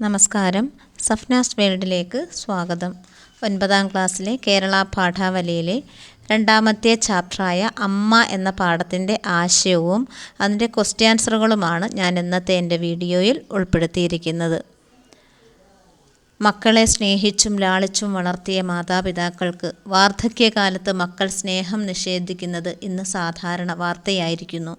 നമസ്കാരം. സഫ്നാസ് വേൾഡിലേക്ക് സ്വാഗതം. ഒൻപതാം ക്ലാസ്സിലെ കേരള പാഠാവലിയിലെ രണ്ടാമത്തെ ചാപ്റ്ററായ അമ്മ എന്ന പാഠത്തിന്റെ ആശയവും അതിന്റെ ക്വസ്റ്റ്യൻ ആൻസറുകളുമാണ് ഞാൻ ഇന്നത്തെ എന്റെ വീഡിയോയിൽ ഉൾപ്പെടുത്തിയിരിക്കുന്നത്. മക്കളെ സ്നേഹിച്ചും ലാളിച്ചും വളർത്തിയ മാതാപിതാക്കൾക്ക് വാർദ്ധക്യകാലത്ത് മക്കൾ സ്നേഹം നിഷേധിക്കുന്നത് ഇന്ന് സാധാരണ വാർത്തയായിരിക്കുന്നു.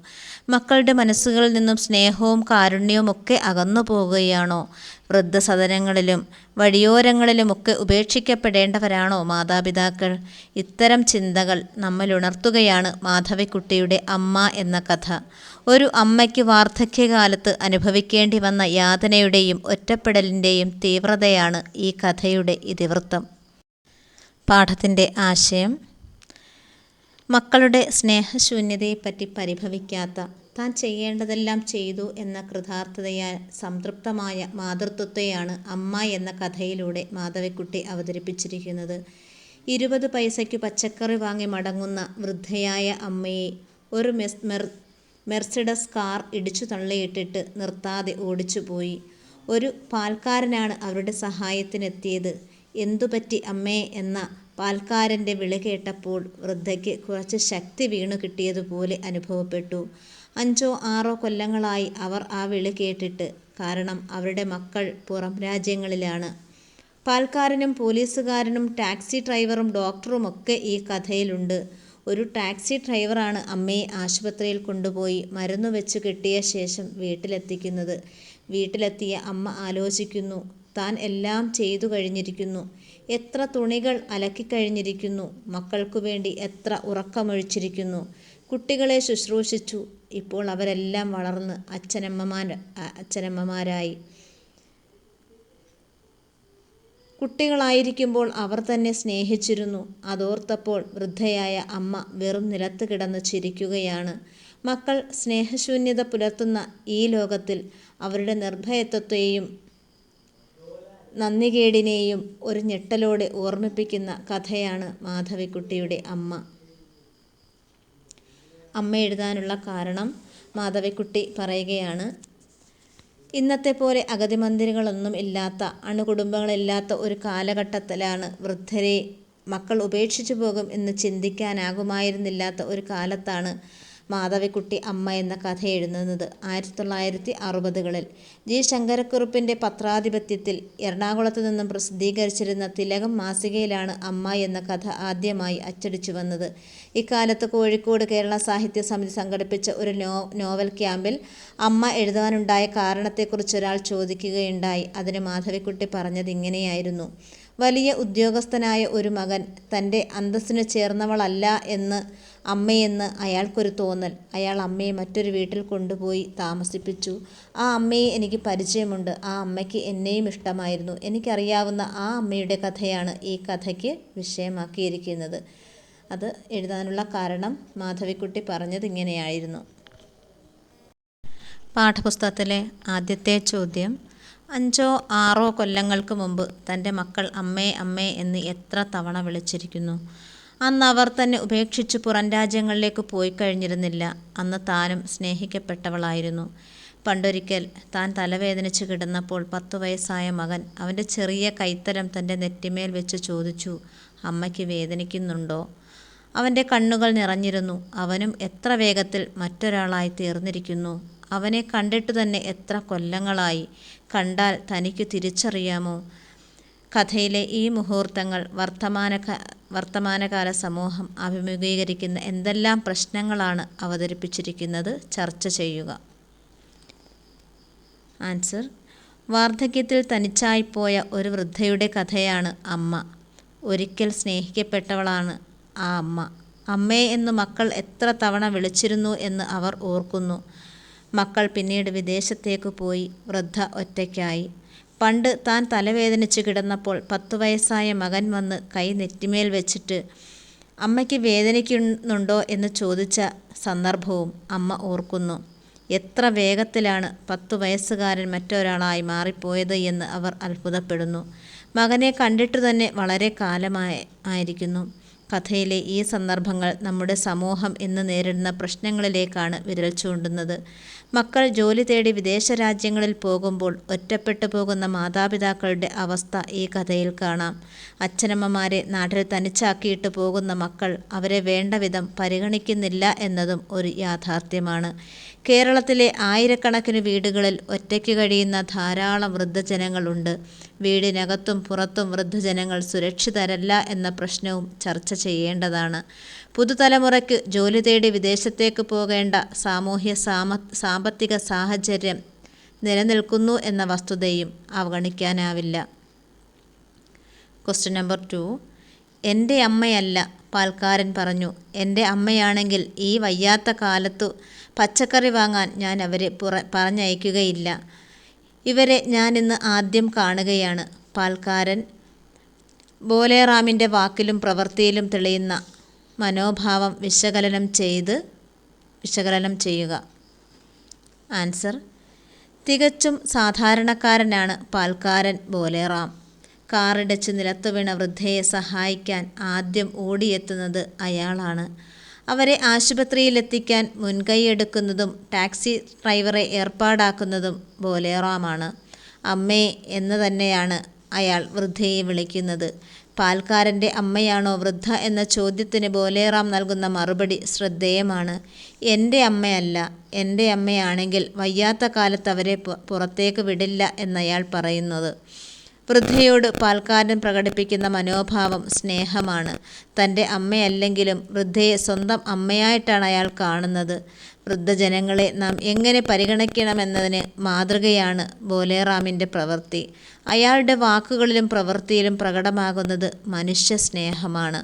മക്കളുടെ മനസ്സുകളിൽ നിന്നും സ്നേഹവും കാരുണ്യവും ഒക്കെ അകന്നു പോകുകയാണോ വൃദ്ധസദനങ്ങളിലും വഴിയോരങ്ങളിലുമൊക്കെ ഉപേക്ഷിക്കപ്പെടേണ്ടവരാണോ മാതാപിതാക്കൾ? ഇത്തരം ചിന്തകൾ നമ്മിലുണർത്തുകയാണ് മാധവിക്കുട്ടിയുടെ അമ്മ എന്ന കഥ. ഒരു അമ്മയ്ക്ക് വാർദ്ധക്യകാലത്ത് അനുഭവിക്കേണ്ടി വന്ന യാതനയുടെയും ഒറ്റപ്പെടലിന്റെയും തീവ്രതയാണ് ഈ കഥയുടെ ഇതിവൃത്തം. പാഠത്തിന്റെ ആശയം. മക്കളുടെ സ്നേഹശൂന്യതയെപ്പറ്റി പരിഭവിക്കാത്ത താൻ ചെയ്യേണ്ടതെല്ലാം ചെയ്തു എന്ന കൃതാർത്ഥതയാൽ സംതൃപ്തമായ മാതൃത്വത്തെയാണ് അമ്മ എന്ന കഥയിലൂടെ മാധവിക്കുട്ടി അവതരിപ്പിച്ചിരിക്കുന്നത്. ഇരുപത് പൈസയ്ക്ക് പച്ചക്കറി വാങ്ങി മടങ്ങുന്ന വൃദ്ധയായ അമ്മയെ ഒരു മെസ് മെർ മെർസിഡസ് കാർ ഇടിച്ചു തള്ളിയിട്ടിട്ട് നിർത്താതെ ഓടിച്ചുപോയി ഒരു പാൽക്കാരനാണ് അവരുടെ സഹായത്തിനെത്തിയത്. എന്തുപറ്റി അമ്മേ എന്ന പാൽക്കാരന്റെ വിളി കേട്ടപ്പോൾ വൃദ്ധയ്ക്ക് കുറച്ച് ശക്തി വീണു കിട്ടിയതുപോലെ അനുഭവപ്പെട്ടു. അഞ്ചോ ആറോ കൊല്ലങ്ങളായി അവർ ആ വിളി കേട്ടിട്ട് കാരണം അവരുടെ മക്കൾ പുറം രാജ്യങ്ങളിലാണ്. പാൽക്കാരനും പോലീസുകാരനും ടാക്സി ഡ്രൈവറും ഡോക്ടറും ഒക്കെ ഈ കഥയിലുണ്ട്. ഒരു ടാക്സി ഡ്രൈവറാണ് അമ്മയെ ആശുപത്രിയിൽ കൊണ്ടുപോയി മരുന്ന് വെച്ച് കെട്ടിയ ശേഷം വീട്ടിലെത്തിക്കുന്നത്. വീട്ടിലെത്തിയ അമ്മ ആലോചിക്കുന്നു താൻ എല്ലാം ചെയ്തു കഴിഞ്ഞിരിക്കുന്നു. എത്ര തുണികൾ അലക്കിക്കഴിഞ്ഞിരിക്കുന്നു. മക്കൾക്കു വേണ്ടി എത്ര ഉറക്കമൊഴിച്ചിരിക്കുന്നു. കുട്ടികളെ ശുശ്രൂഷിച്ചു. ഇപ്പോൾ അവരെല്ലാം വളർന്ന് അച്ഛനമ്മമാർ അച്ഛനമ്മമാരായി. കുട്ടികളായിരിക്കുമ്പോൾ അവർ തന്നെ സ്നേഹിച്ചിരുന്നു. അതോർത്തപ്പോൾ വൃദ്ധയായ അമ്മ വെറും നിലത്ത് കിടന്ന് ചിരിക്കുകയാണ്. മക്കൾ സ്നേഹശൂന്യത പുലർത്തുന്ന ഈ ലോകത്തിൽ അവരുടെ നിർഭയത്വത്തെയും നന്ദികേടിനെയും ഒരു ഞെട്ടലോടെ ഓർമ്മിപ്പിക്കുന്ന കഥയാണ് മാധവിക്കുട്ടിയുടെ അമ്മ. അമ്മ എഴുതാനുള്ള കാരണം മാധവിക്കുട്ടി പറയുകയാണ്. ഇന്നത്തെ പോലെ അഗതി മന്ദിരങ്ങളൊന്നും ഇല്ലാത്ത അണുകുടുംബങ്ങളില്ലാത്ത ഒരു കാലഘട്ടത്തിലാണ് വൃദ്ധരെ മക്കൾ ഉപേക്ഷിച്ചു പോകും എന്ന് ചിന്തിക്കാനാകുമായിരുന്നില്ലാത്ത ഒരു കാലത്താണ് മാധവിക്കുട്ടി അമ്മ എന്ന കഥ എഴുതുന്നത് ആയിരത്തി തൊള്ളായിരത്തി അറുപതുകളിൽ ജി. ശങ്കരക്കുറുപ്പിന്റെ പത്രാധിപത്യത്തിൽ എറണാകുളത്തു നിന്നും പ്രസിദ്ധീകരിച്ചിരുന്ന തിലകം മാസികയിലാണ് അമ്മ എന്ന കഥ ആദ്യമായി അച്ചടിച്ചു വന്നത്. ഇക്കാലത്ത് കോഴിക്കോട് കേരള സാഹിത്യ സമിതി സംഘടിപ്പിച്ച ഒരു നോ നോവൽ ക്യാമ്പിൽ അമ്മ എഴുതാനുണ്ടായ കാരണത്തെക്കുറിച്ച് ഒരാൾ ചോദിക്കുകയുണ്ടായി. അതിന് മാധവിക്കുട്ടി പറഞ്ഞത് ഇങ്ങനെയായിരുന്നു വലിയ ഉദ്യോഗസ്ഥനായ ഒരു മകൻ തന്റെ അന്തസ്സിന് ചേർന്നവളല്ല എന്ന് അമ്മയെന്ന് അയാൾക്കൊരു തോന്നൽ. അയാൾ അമ്മയെ മറ്റൊരു വീട്ടിൽ കൊണ്ടുപോയി താമസിപ്പിച്ചു. ആ അമ്മയെ എനിക്ക് പരിചയമുണ്ട്. ആ അമ്മയ്ക്ക് എന്നെയും ഇഷ്ടമായിരുന്നു. എനിക്കറിയാവുന്ന ആ അമ്മയുടെ കഥയാണ് ഈ കഥയ്ക്ക് വിഷയമാക്കിയിരിക്കുന്നത്. അത് എഴുതാനുള്ള കാരണം മാധവിക്കുട്ടി പറഞ്ഞത് ഇങ്ങനെയായിരുന്നു. പാഠപുസ്തകത്തിലെ ആദ്യത്തെ ചോദ്യം അഞ്ചോ ആറോ കൊല്ലങ്ങൾക്ക് മുമ്പ് തന്റെ മക്കൾ അമ്മേ അമ്മേ എന്ന് എത്ര തവണ വിളിച്ചിരിക്കുന്നു. അന്ന് അവർ തന്നെ ഉപേക്ഷിച്ച് പുറം രാജ്യങ്ങളിലേക്ക് പോയി കഴിഞ്ഞിരുന്നില്ല. അന്ന് താനും സ്നേഹിക്കപ്പെട്ടവളായിരുന്നു. പണ്ടൊരിക്കൽ താൻ തലവേദനിച്ച് കിടന്നപ്പോൾ പത്തു വയസ്സായ മകൻ അവന്റെ ചെറിയ കൈത്തരം തന്റെ നെറ്റിമേൽ വെച്ച് ചോദിച്ചു അമ്മയ്ക്ക് വേദനിക്കുന്നുണ്ടോ? അവന്റെ കണ്ണുകൾ നിറഞ്ഞിരുന്നു. അവനും എത്ര വേഗത്തിൽ മറ്റൊരാളായി തീർന്നിരിക്കുന്നു. അവനെ കണ്ടിട്ട് തന്നെ എത്ര കൊല്ലങ്ങളായി. കണ്ടാൽ തനിക്ക് തിരിച്ചറിയാമോ? കഥയിലെ ഈ മുഹൂർത്തങ്ങൾ വർത്തമാന വർത്തമാനകാല സമൂഹം അഭിമുഖീകരിക്കുന്ന എന്തെല്ലാം പ്രശ്നങ്ങളാണ് അവതരിപ്പിച്ചിരിക്കുന്നത് ചർച്ച ചെയ്യുക. ആൻസർ വാർദ്ധക്യത്തിൽ തനിച്ചായിപ്പോയ ഒരു വൃദ്ധയുടെ കഥയാണ് അമ്മ. ഒരിക്കൽ സ്നേഹിക്കപ്പെട്ടവളാണ് ആ അമ്മ. അമ്മേ എന്ന് മക്കൾ എത്ര തവണ വിളിച്ചിരുന്നു എന്ന് അവർ ഓർക്കുന്നു. മക്കൾ പിന്നീട് വിദേശത്തേക്ക് പോയി വൃദ്ധ ഒറ്റയ്ക്കായി. പണ്ട് താൻ തലവേദനിച്ച് കിടന്നപ്പോൾ പത്തു വയസ്സായ മകൻ വന്ന് കൈ നെറ്റിമേൽ വെച്ചിട്ട് അമ്മയ്ക്ക് വേദനിക്കുന്നുണ്ടോ എന്ന് ചോദിച്ച സന്ദർഭവും അമ്മ ഓർക്കുന്നു. എത്ര വേഗത്തിലാണ് പത്തു വയസ്സുകാരൻ മറ്റൊരാളായി മാറിപ്പോയത് എന്ന് അവർ അത്ഭുതപ്പെടുന്നു. മകനെ കണ്ടിട്ട് തന്നെ വളരെ കാലമായി ആയിരിക്കുന്നു. കഥയിലെ ഈ സന്ദർഭങ്ങൾ നമ്മുടെ സമൂഹം ഇന്ന് നേരിടുന്ന പ്രശ്നങ്ങളിലേക്കാണ് വിരൽ ചൂണ്ടുന്നത്. മക്കൾ ജോലി തേടി വിദേശ രാജ്യങ്ങളിൽ പോകുമ്പോൾ ഒറ്റപ്പെട്ടു പോകുന്ന മാതാപിതാക്കളുടെ അവസ്ഥ ഈ കഥയിൽ കാണാം. അച്ഛനമ്മമാരെ നാട്ടിൽ തനിച്ചാക്കിയിട്ട് പോകുന്ന മക്കൾ അവരെ വേണ്ട വിധം പരിഗണിക്കുന്നില്ല എന്നതും ഒരു യാഥാർത്ഥ്യമാണ്. കേരളത്തിലെ ആയിരക്കണക്കിന് വീടുകളിൽ ഒറ്റയ്ക്ക് കഴിയുന്ന ധാരാളം വൃദ്ധജനങ്ങളുണ്ട്. വീടിനകത്തും പുറത്തും വൃദ്ധജനങ്ങൾ സുരക്ഷിതരല്ല എന്ന പ്രശ്നവും ചർച്ച ചെയ്യേണ്ടതാണ്. പുതുതലമുറയ്ക്ക് ജോലി തേടി വിദേശത്തേക്ക് പോകേണ്ട സാമൂഹ്യ സാമ സാമ്പത്തിക സാഹചര്യം നിലനിൽക്കുന്നു എന്ന വസ്തുതയും അവഗണിക്കാനാവില്ല. Question number two. എന്റെ അമ്മയല്ല പാൽക്കാരൻ പറഞ്ഞു. എന്റെ അമ്മയാണെങ്കിൽ ഈ വയ്യാത്ത കാലത്തു പച്ചക്കറി വാങ്ങാൻ ഞാൻ അവരെ പുറ പറഞ്ഞയക്കുകയില്ല. ഇവരെ ഞാനിന്ന് ആദ്യം കാണുകയാണ്. പാൽക്കാരൻ ബോലേറാമിന്റെ വാക്കിലും പ്രവൃത്തിയിലും തെളിയുന്ന മനോഭാവം വിശകലനം ചെയ്ത് വിശകലനം ചെയ്യുക. ആൻസർ തികച്ചും സാധാരണക്കാരനാണ് പാൽക്കാരൻ ബോലേറാം. കാറിടച്ച് നിലത്തുവീണ വൃദ്ധയെ സഹായിക്കാൻ ആദ്യം ഓടിയെത്തുന്നത് അയാളാണ്. അവരെ ആശുപത്രിയിലെത്തിക്കാൻ മുൻകൈയെടുക്കുന്നതും ടാക്സി ഡ്രൈവറെ ഏർപ്പാടാക്കുന്നതും ബോലേറാമാണ്. അമ്മേ എന്ന് തന്നെയാണ് അയാൾ വൃദ്ധയെ വിളിക്കുന്നത്. പാൽക്കാരന്റെ അമ്മയാണോ വൃദ്ധ എന്ന ചോദ്യത്തിന് ബോലേറാം നൽകുന്ന മറുപടി ശ്രദ്ധേയമാണ്. എന്റെ അമ്മയല്ല എന്റെ അമ്മയാണെങ്കിൽ വയ്യാത്ത കാലത്ത് അവരെ പുറത്തേക്ക് വിടില്ല എന്നയാൾ പറയുന്നത്. വൃദ്ധയോട് പാൽക്കാരൻ പ്രകടിപ്പിക്കുന്ന മനോഭാവം സ്നേഹമാണ്. തന്റെ അമ്മയല്ലെങ്കിലും വൃദ്ധയെ സ്വന്തം അമ്മയായിട്ടാണ് അയാൾ കാണുന്നത്. വൃദ്ധജനങ്ങളെ നാം എങ്ങനെ പരിഗണിക്കണമെന്നതിന് മാതൃകയാണ് ബോലേറാമിന്റെ പ്രവൃത്തി. അയാളുടെ വാക്കുകളിലും പ്രവൃത്തിയിലും പ്രകടമാകുന്നത് മനുഷ്യ സ്നേഹമാണ്.